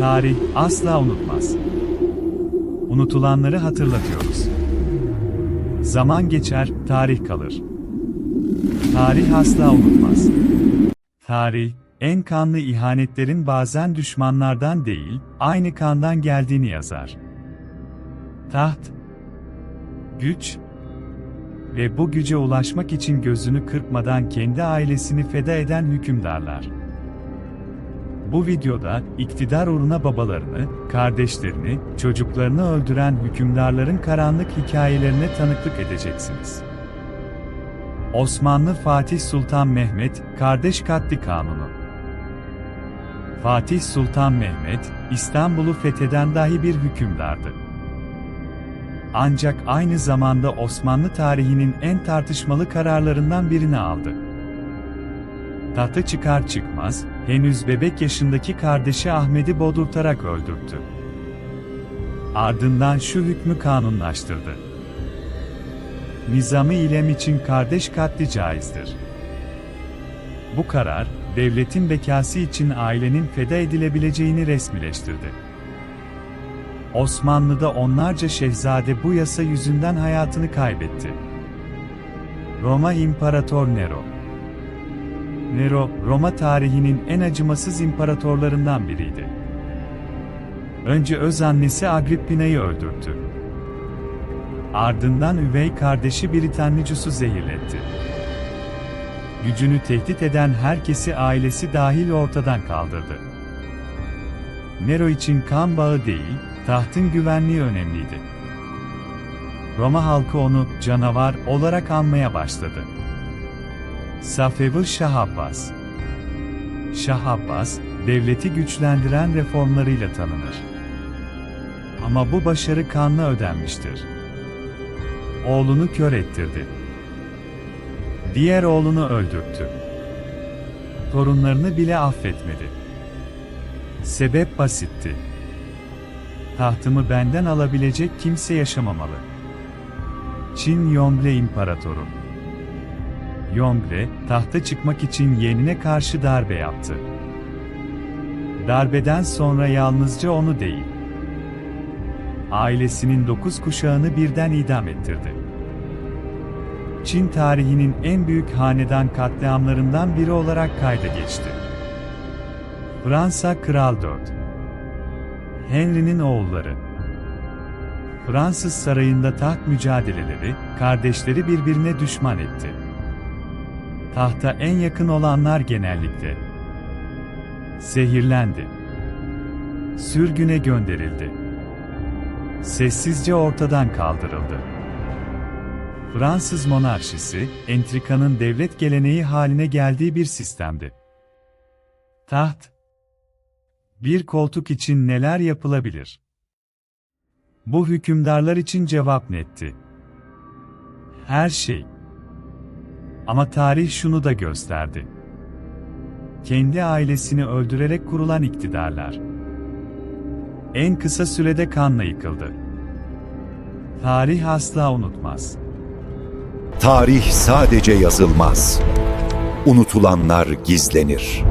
Tarih asla unutmaz. Unutulanları hatırlatıyoruz. Zaman geçer, tarih kalır. Tarih asla unutmaz. Tarih, en kanlı ihanetlerin bazen düşmanlardan değil, aynı kandan geldiğini yazar. Taht, güç ve bu güce ulaşmak için gözünü kırpmadan kendi ailesini feda eden hükümdarlar. Bu videoda iktidar uğruna babalarını, kardeşlerini, çocuklarını öldüren hükümdarların karanlık hikayelerine tanıklık edeceksiniz. Osmanlı Fatih Sultan Mehmet, Kardeş Katli Kanunu Fatih Sultan Mehmet, İstanbul'u fetheden dahi bir hükümdardı. Ancak aynı zamanda Osmanlı tarihinin en tartışmalı kararlarından birini aldı. Tahta çıkar çıkmaz, henüz bebek yaşındaki kardeşi Ahmet'i bodurtarak öldürttü. Ardından şu hükmü kanunlaştırdı. Nizami ilem için kardeş katli caizdir. Bu karar, devletin bekası için ailenin feda edilebileceğini resmileştirdi. Osmanlı'da onlarca şehzade bu yasa yüzünden hayatını kaybetti. Roma İmparator Nero Nero, Roma tarihinin en acımasız imparatorlarından biriydi. Önce öz annesi Agrippina'yı öldürttü. Ardından üvey kardeşi Britannicus'u zehirletti. Gücünü tehdit eden herkesi ailesi dahil ortadan kaldırdı. Nero için kan bağı değil, tahtın güvenliği önemliydi. Roma halkı onu canavar olarak anmaya başladı. Safevi Şah Abbas Şah Abbas, devleti güçlendiren reformlarıyla tanınır. Ama bu başarı kanla ödenmiştir. Oğlunu kör ettirdi. Diğer oğlunu öldürttü. Torunlarını bile affetmedi. Sebep basitti. Tahtımı benden alabilecek kimse yaşamamalı. Çin Yongle İmparatoru Yongle, tahta çıkmak için yeğenine karşı darbe yaptı. Darbeden sonra yalnızca onu değil, ailesinin dokuz kuşağını birden idam ettirdi. Çin tarihinin en büyük hanedan katliamlarından biri olarak kayda geçti. Fransa Kral 4 Henry'nin oğulları Fransız sarayında taht mücadeleleri, kardeşleri birbirine düşman etti. Tahta en yakın olanlar genellikle zehirlendi. Sürgüne gönderildi. Sessizce ortadan kaldırıldı. Fransız monarşisi, entrikanın devlet geleneği haline geldiği bir sistemdi. Taht Bir koltuk için neler yapılabilir? Bu hükümdarlar için cevap netti. Her şey. Ama tarih şunu da gösterdi. Kendi ailesini öldürerek kurulan iktidarlar. En kısa sürede kanla yıkıldı. Tarih asla unutmaz. Tarih sadece yazılmaz. Unutulanlar gizlenir.